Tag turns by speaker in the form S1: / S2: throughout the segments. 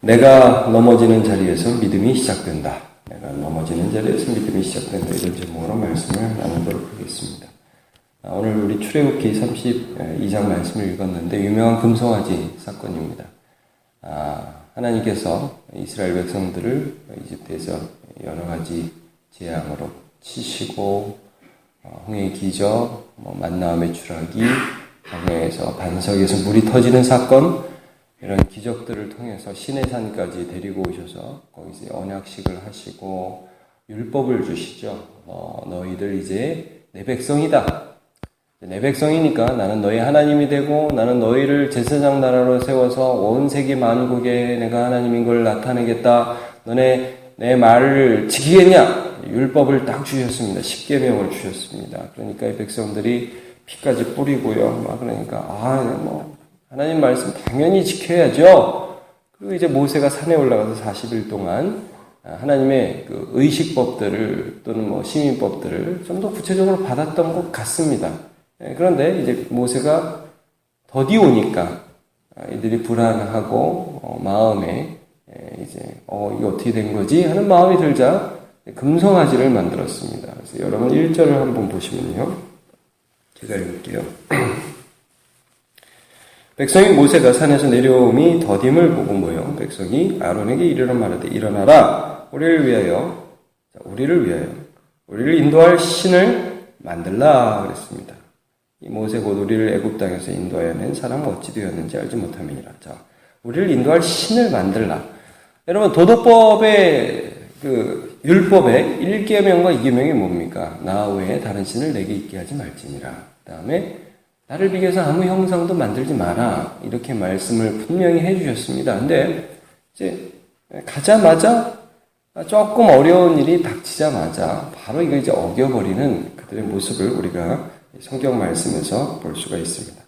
S1: 내가 넘어지는 자리에서 믿음이 시작된다. 내가 넘어지는 자리에서 믿음이 시작된다. 이런 제목으로 말씀을 나누도록 하겠습니다. 아, 오늘 우리 출애굽기 32장 말씀을 읽었는데 유명한 금송아지 사건입니다. 아, 하나님께서 이스라엘 백성들을 이집트에서 여러 가지 재앙으로 치시고 어, 홍해의 기적, 뭐 만나음의 추락이, 광야에서 반석에서 물이 터지는 사건 이런 기적들을 통해서 시내산까지 데리고 오셔서 거기서 언약식을 하시고 율법을 주시죠. 어, 너희들 이제 내 백성이다. 내 백성이니까 나는 너희 하나님이 되고 나는 너희를 제사장 나라로 세워서 온 세계 만국에 내가 하나님인 걸 나타내겠다. 너네 내 말을 지키겠냐? 율법을 딱 주셨습니다. 십계명을 주셨습니다. 그러니까 이 백성들이 피까지 뿌리고요. 막 그러니까 아 뭐 하나님 말씀 당연히 지켜야죠. 그리고 이제 모세가 산에 올라가서 40일 동안 하나님의 그 의식법들을 또는 뭐 시민법들을 좀 더 구체적으로 받았던 것 같습니다. 예, 그런데 이제 모세가 더디 오니까 이들이 불안하고 어, 마음에 예, 이제 어 이게 어떻게 된 거지 하는 마음이 들자 금송아지를 만들었습니다. 그래서 여러분 1절을 한번 보시면요. 제가 읽을게요. 백성이 모세가 산에서 내려옴이 더딤을 보고 모여 백성이 아론에게 이르러 말하되 일어나라 우리를 위하여 자, 우리를 위하여 우리를 인도할 신을 만들라 그랬습니다. 이 모세 곧 우리를 애굽 땅에서 인도하여 낸 사람 어찌 되었는지 알지 못함이니라. 자, 우리를 인도할 신을 만들라. 여러분 도덕법의 그 율법의 1계명과 2계명이 뭡니까? 나 외에 다른 신을 내게 있게 하지 말지니라. 그다음에 나를 비교해서 아무 형상도 만들지 마라. 이렇게 말씀을 분명히 해 주셨습니다. 근데 이제 가자마자 조금 어려운 일이 닥치자마자 바로 이거 이제 어겨버리는 그들의 모습을 우리가 성경 말씀에서 볼 수가 있습니다.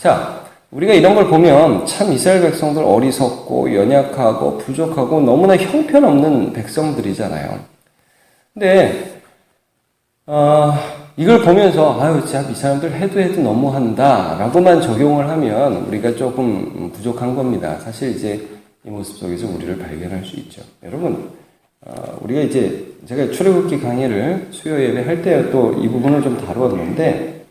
S1: 자, 우리가 이런 걸 보면 참 이스라엘 백성들 어리석고 연약하고 부족하고 너무나 형편없는 백성들이잖아요. 근데 어, 이걸 보면서 아유 참 이 사람들 해도 해도 너무한다라고만 적용을 하면 우리가 조금 부족한 겁니다. 사실 이제 이 모습 속에서 우리를 발견할 수 있죠. 여러분 어, 우리가 이제 제가 출애굽기 강의를 수요 예배 할 때 또 이 부분을 좀 다루었는데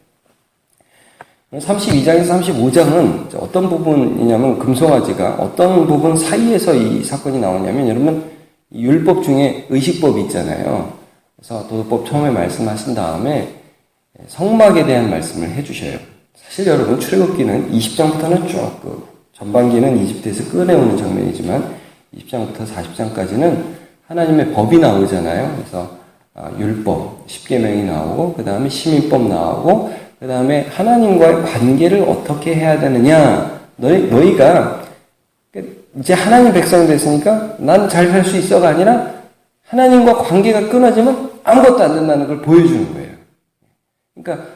S1: 32장에서 35장은 어떤 부분이냐면 금송아지가 어떤 부분 사이에서 이 사건이 나오냐면 여러분 율법 중에 의식법이 있잖아요. 그래서 도덕법 처음에 말씀하신 다음에 성막에 대한 말씀을 해주셔요. 사실 여러분 출애굽기는 20장부터는 쭉그 전반기는 이집트에서 꺼내오는 장면이지만 20장부터 40장까지는 하나님의 법이 나오잖아요. 그래서 아, 율법, 십계명이 나오고 그 다음에 시민법 나오고 그 다음에 하나님과의 관계를 어떻게 해야 되느냐. 너희 너희가 이제 하나님 백성 됐으니까 난 잘 살 수 있어가 아니라 하나님과 관계가 끊어지면 아무것도 안 된다는 걸 보여주는 거예요. 그러니까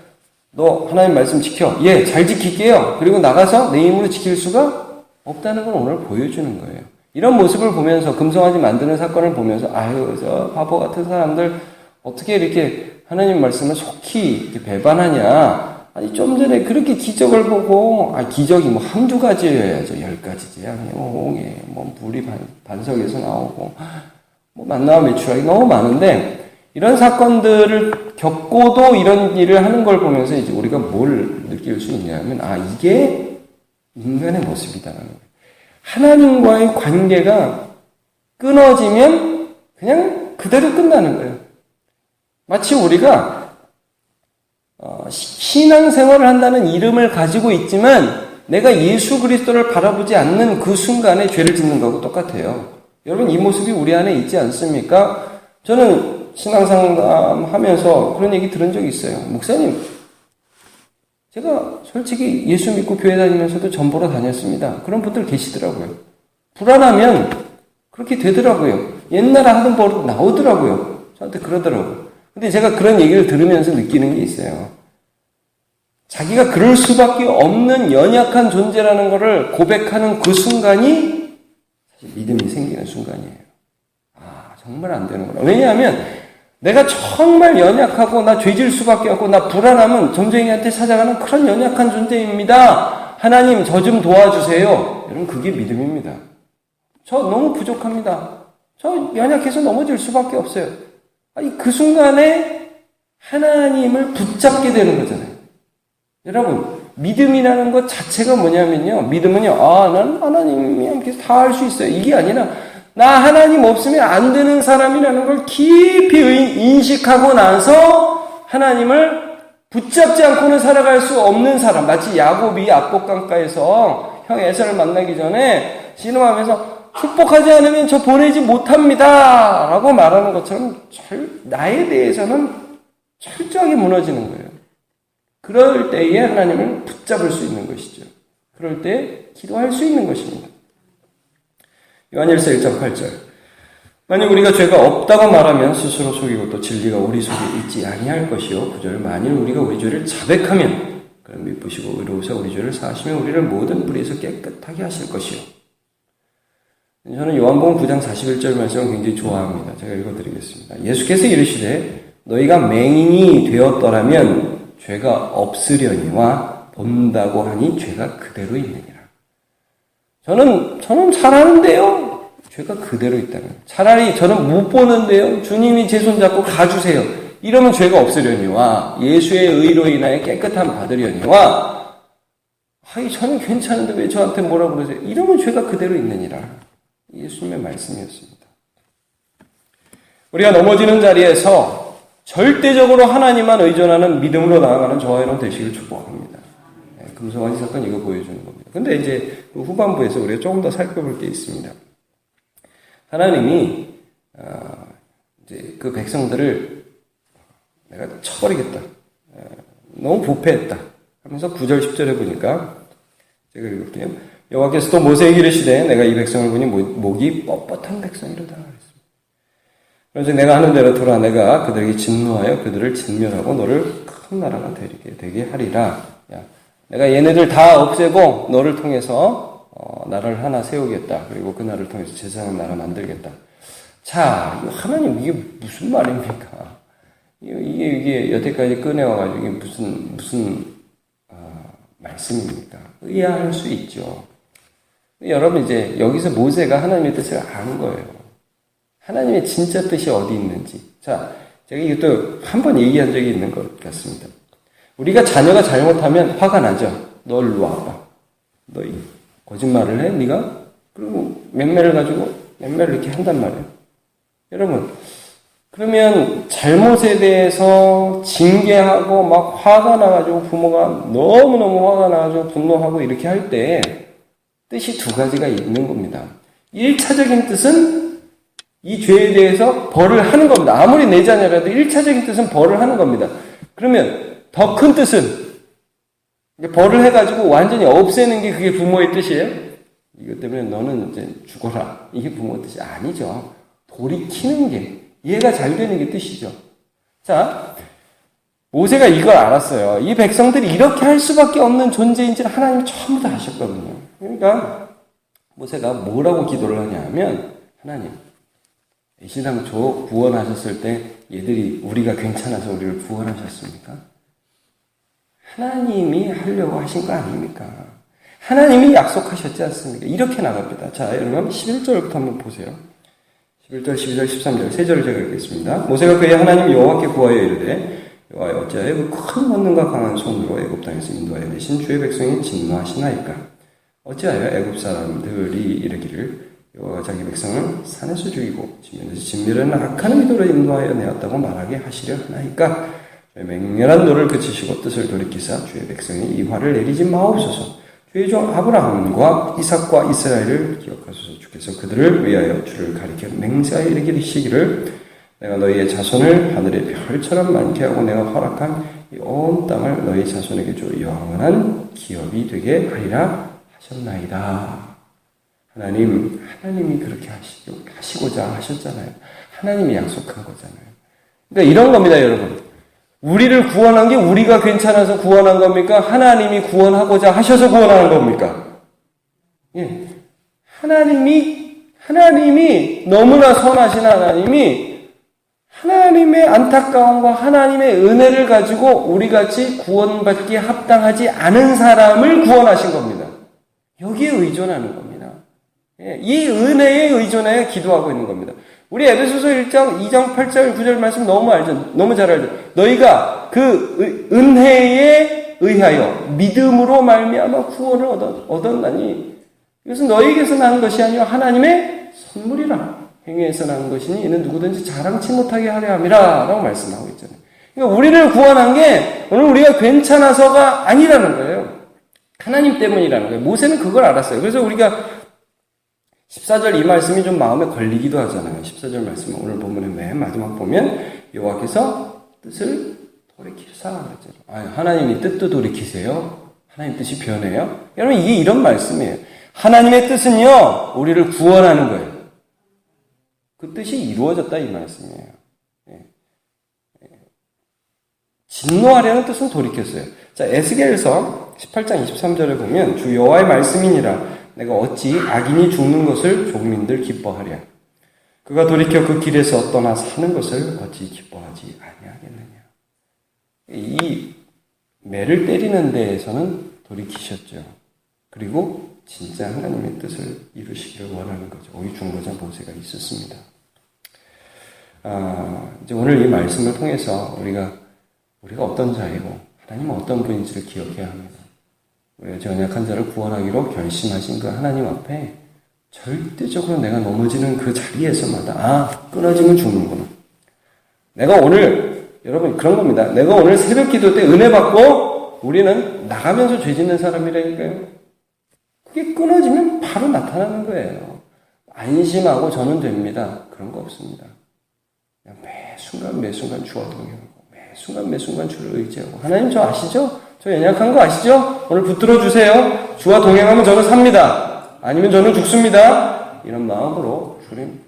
S1: 너 하나님 말씀 지켜. 예, 잘 지킬게요. 그리고 나가서 내 힘으로 지킬 수가 없다는 걸 오늘 보여주는 거예요. 이런 모습을 보면서 금송아지 만드는 사건을 보면서 아유 저 바보 같은 사람들 어떻게 이렇게 하나님 말씀을 속히 이렇게 배반하냐 아니 좀 전에 그렇게 기적을 보고 아 기적이 뭐 한두 가지여야죠 열 가지지 아니요 예, 뭐 물이 반, 반석에서 나오고 뭐 만나와 추락이 너무 많은데 이런 사건들을 겪고도 이런 일을 하는 걸 보면서 이제 우리가 뭘 느낄 수 있냐면 아 이게 인간의 모습이다라는 거예요. 하나님과의 관계가 끊어지면 그냥 그대로 끝나는 거예요. 마치 우리가 어, 신앙생활을 한다는 이름을 가지고 있지만 내가 예수 그리스도를 바라보지 않는 그 순간에 죄를 짓는 거하고 똑같아요. 여러분 이 모습이 우리 안에 있지 않습니까? 저는 신앙상담 하면서 그런 얘기 들은 적이 있어요. 목사님, 제가 솔직히 예수 믿고 교회 다니면서도 전보러 다녔습니다. 그런 분들 계시더라고요. 불안하면 그렇게 되더라고요. 옛날에 하던 버릇 나오더라고요. 저한테 그러더라고요. 근데 제가 그런 얘기를 들으면서 느끼는 게 있어요. 자기가 그럴 수밖에 없는 연약한 존재라는 것을 고백하는 그 순간이 사실 믿음이 생기는 순간이에요. 아, 정말 안 되는구나. 왜냐하면 내가 정말 연약하고 나 죄질 수밖에 없고 나 불안하면 점쟁이한테 찾아가는 그런 연약한 존재입니다. 하나님 저 좀 도와주세요. 여러분 그게 믿음입니다. 저 너무 부족합니다. 저 연약해서 넘어질 수밖에 없어요. 아니, 그 순간에 하나님을 붙잡게 되는 거잖아요. 여러분, 믿음이라는 것 자체가 뭐냐면요. 믿음은요, 아, 난 하나님이 함께 다 할 수 있어요. 이게 아니라, 나 하나님 없으면 안 되는 사람이라는 걸 깊이 인식하고 나서 하나님을 붙잡지 않고는 살아갈 수 없는 사람. 마치 야곱이 압곡강가에서 형 에서를 만나기 전에 신음하면서 축복하지 않으면 저 보내지 못합니다. 라고 말하는 것처럼 절, 나에 대해서는 철저하게 무너지는 거예요. 그럴 때에 하나님을 붙잡을 수 있는 것이죠. 그럴 때 기도할 수 있는 것입니다. 요한일서 1장 8절. 만약 우리가 죄가 없다고 말하면 스스로 속이고 또 진리가 우리 속에 있지 아니할 것이요. 9절. 만일 우리가 우리 죄를 자백하면 그럼 미쁘시고 의로우사 우리 죄를 사하시면 우리를 모든 불에서 깨끗하게 하실 것이요. 저는 요한복음 9장 41절 말씀을 굉장히 좋아합니다. 제가 읽어드리겠습니다. 예수께서 이르시되 너희가 맹인이 되었더라면 죄가 없으려니와 본다고 하니 죄가 그대로 있느니라. 저는 저는 잘하는데요. 죄가 그대로 있다면 차라리 저는 못 보는데요. 주님이 제 손 잡고 가주세요. 이러면 죄가 없으려니와 예수의 의로 인하여 깨끗함 받으려니와 아이 저는 괜찮은데 왜 저한테 뭐라 그러세요? 이러면 죄가 그대로 있느니라. 예수님의 말씀이었습니다. 우리가 넘어지는 자리에서 절대적으로 하나님만 의존하는 믿음으로 나아가는 저와 여러분 되시길 축복합니다. 네, 금성환이 사건 이거 보여주는 겁니다. 근데 이제 그 후반부에서 우리가 조금 더 살펴볼 게 있습니다. 하나님이 어, 이제 그 백성들을 내가 쳐버리겠다. 어, 너무 부패했다. 하면서 9절 10절에 보니까 제가 읽을게요. 여호와께서 또 모세에게 이르시되 내가 이 백성을 보니 목이 뻣뻣한 백성이로다. 그래서 내가 하는 대로 돌아 내가 그들에게 진노하여 그들을 진멸하고 너를 큰 나라가 되게 되게 하리라. 야, 내가 얘네들 다 없애고 너를 통해서 어, 나라를 하나 세우겠다. 그리고 그 나라를 통해서 제사장 나라 만들겠다. 자, 하나님 이게 무슨 말입니까? 이게 이게 여태까지 꺼내와가지고 이게 무슨 무슨 어, 말씀입니까? 의아할 수 있죠. 여러분 이제 여기서 모세가 하나님의 뜻을 아는 거예요. 하나님의 진짜 뜻이 어디 있는지. 자, 제가 이것도 한 번 얘기한 적이 있는 것 같습니다. 우리가 자녀가 잘못하면 화가 나죠. 너 일로 와봐. 너 거짓말을 해? 네가? 그리고 맴매를 가지고 맴매를 이렇게 한단 말이에요. 여러분, 그러면 잘못에 대해서 징계하고 막 화가 나가지고 부모가 너무너무 화가 나가지고 분노하고 이렇게 할 때 뜻이 두 가지가 있는 겁니다. 1차적인 뜻은 이 죄에 대해서 벌을 하는 겁니다. 아무리 내 자녀라도 1차적인 뜻은 벌을 하는 겁니다. 그러면 더 큰 뜻은 벌을 해가지고 완전히 없애는 게 그게 부모의 뜻이에요? 이것 때문에 너는 이제 죽어라. 이게 부모 뜻이 아니죠. 돌이키는 게, 이해가 잘 되는 게 뜻이죠. 자, 모세가 이걸 알았어요. 이 백성들이 이렇게 할 수밖에 없는 존재인지를 하나님이 전부 다 아셨거든요. 그러니까 모세가 뭐라고 기도를 하냐 하면 하나님 애신당초 구원하셨을 때 얘들이 우리가 괜찮아서 우리를 구원하셨습니까? 하나님이 하려고 하신 거 아닙니까? 하나님이 약속하셨지 않습니까? 이렇게 나갑니다. 자, 여러분 11절부터 한번 보세요. 11절, 12절, 13절 세 절을 제가 읽겠습니다. 모세가 그의 하나님 여호와께 구하여 이르되 여호와여 어찌하여 그큰 권능과 강한 손으로 애굽 땅에서 인도하여 내신 주의 백성이 진노하시나이까? 어찌하여 애굽 사람들이 이르기를 여호와가 자기 백성을 산에서 죽이고 지면에서 진멸하는 악한 의도로 인도하여 내었다고 말하게 하시려 하나이까 맹렬한 노를 그치시고 뜻을 돌이키사 주의 백성이 이 화를 내리지 마옵소서 주의 종 아브라함과 이삭과 이스라엘을 기억하소서 주께서 그들을 위하여 주를 가리켜 맹세하여 이르기를 내가 너희의 자손을 하늘의 별처럼 많게 하고 내가 허락한 이 온 땅을 너희 자손에게 주 영원한 기업이 되게 하리라 하셨나이다. 하나님, 하나님이 그렇게 하시고, 하시고자 하셨잖아요. 하나님이 약속한 거잖아요. 그러니까 이런 겁니다, 여러분. 우리를 구원한 게 우리가 괜찮아서 구원한 겁니까? 하나님이 구원하고자 하셔서 구원하는 겁니까? 예. 하나님이, 하나님이 너무나 선하신 하나님이 하나님의 안타까움과 하나님의 은혜를 가지고 우리 같이 구원받기에 합당하지 않은 사람을 구원하신 겁니다. 여기에 의존하는 겁니다. 예, 이 은혜에 의존해 기도하고 있는 겁니다. 우리 에베소서 1장 2장 8절 9절 말씀 너무 알죠. 너무 잘 알죠. 너희가 그 의- 은혜에 의하여 믿음으로 말미암아 구원을 얻었, 얻었나니 이것은 너희에게서 나는 것이 아니요 하나님의 선물이라. 행위에서 나는 것이니 이는 누구든지 자랑치 못하게 하려 함이라 라고 말씀하고 있잖아요. 그러니까 우리를 구원한 게 오늘 우리가 괜찮아서가 아니라는 거예요. 하나님 때문이라는 거예요. 모세는 그걸 알았어요. 그래서 우리가 14절 이 말씀이 좀 마음에 걸리기도 하잖아요. 14절 말씀 오늘 본문의 맨 마지막 보면 여호와께서 뜻을 돌이키사. 아니, 하나님이 뜻도 돌이키세요. 하나님 뜻이 변해요. 여러분 이게 이런 말씀이에요. 하나님의 뜻은요 우리를 구원하는 거예요. 그 뜻이 이루어졌다 이 말씀이에요. 예. 예. 진노하려는 뜻은 돌이켰어요. 자 에스겔서 18장 23절에 보면 주 여호와의 말씀이니라 내가 어찌 악인이 죽는 것을 종민들 기뻐하랴. 그가 돌이켜 그 길에서 떠나 사는 것을 어찌 기뻐하지 아니하겠느냐. 이 매를 때리는 데에서는 돌이키셨죠. 그리고 진짜 하나님의 뜻을 이루시기를 원하는 거죠. 오이 중보자 모세가 있었습니다. 아, 이제 오늘 이 말씀을 통해서 우리가 우리가 어떤 자이고 하나님은 어떤 분인지를 기억해야 합니다. 우리가 전약한 자를 구원하기로 결심하신 그 하나님 앞에 절대적으로 내가 넘어지는 그 자리에서마다 아 끊어지면 죽는구나. 내가 오늘 여러분 그런 겁니다. 내가 오늘 새벽 기도 때 은혜 받고 우리는 나가면서 죄 짓는 사람이라니까요. 그게 끊어지면 바로 나타나는 거예요. 안심하고 저는 됩니다. 그런 거 없습니다. 매 순간 매 순간 주와 동행하고 매 순간 매 순간 주를 의지하고 하나님 저 아시죠? 저 연약한 거 아시죠? 오늘 붙들어 주세요. 주와 동행하면 저는 삽니다. 아니면 저는 죽습니다. 이런 마음으로 주님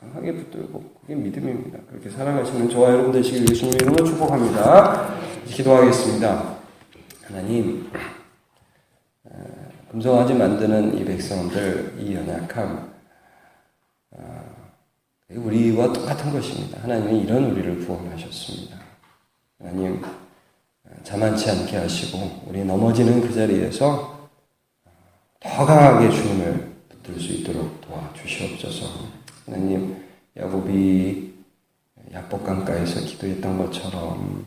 S1: 강하게 붙들고 그게 믿음입니다. 그렇게 살아가시는 저와 여러분 되시길 예수님 이름으로 축복합니다. 기도하겠습니다. 하나님 어, 금성하지 만드는 이 백성들 이 연약함 어, 우리와 똑같은 것입니다. 하나님이 이런 우리를 구원하셨습니다. 하나님 자만치 않게 하시고 우리 넘어지는 그 자리에서 더 강하게 주님을 붙들 수 있도록 도와주시옵소서. 하나님 야곱이 야복 강가에서 기도했던 것처럼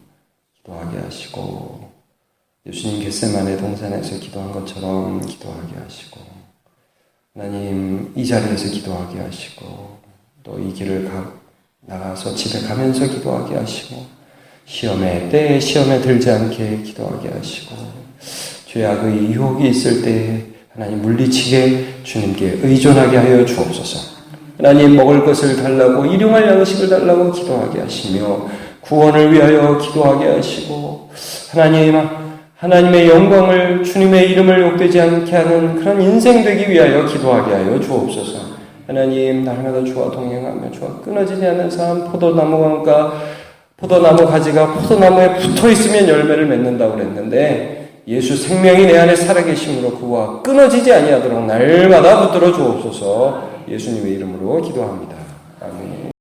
S1: 기도하게 하시고 예수님 겟세만의 동산에서 기도한 것처럼 기도하게 하시고 하나님 이 자리에서 기도하게 하시고 또 이 길을 가, 나가서 집에 가면서 기도하게 하시고 시험에 때에 시험에 들지 않게 기도하게 하시고 죄 악의 유혹이 있을 때 하나님 물리치게 주님께 의존하게 하여 주옵소서. 하나님 먹을 것을 달라고 일용할 양식을 달라고 기도하게 하시며 구원을 위하여 기도하게 하시고 하나님 하나님의 영광을 주님의 이름을 욕되지 않게 하는 그런 인생 되기 위하여 기도하게 하여 주옵소서. 하나님 날마다 주와 동행하며 주와 끊어지지 않는 삶 포도나무가 포도나무 가지가 포도나무에 붙어 있으면 열매를 맺는다고 그랬는데 예수 생명이 내 안에 살아계심으로 그와 끊어지지 아니하도록 날마다 붙들어 주옵소서 예수님의 이름으로 기도합니다.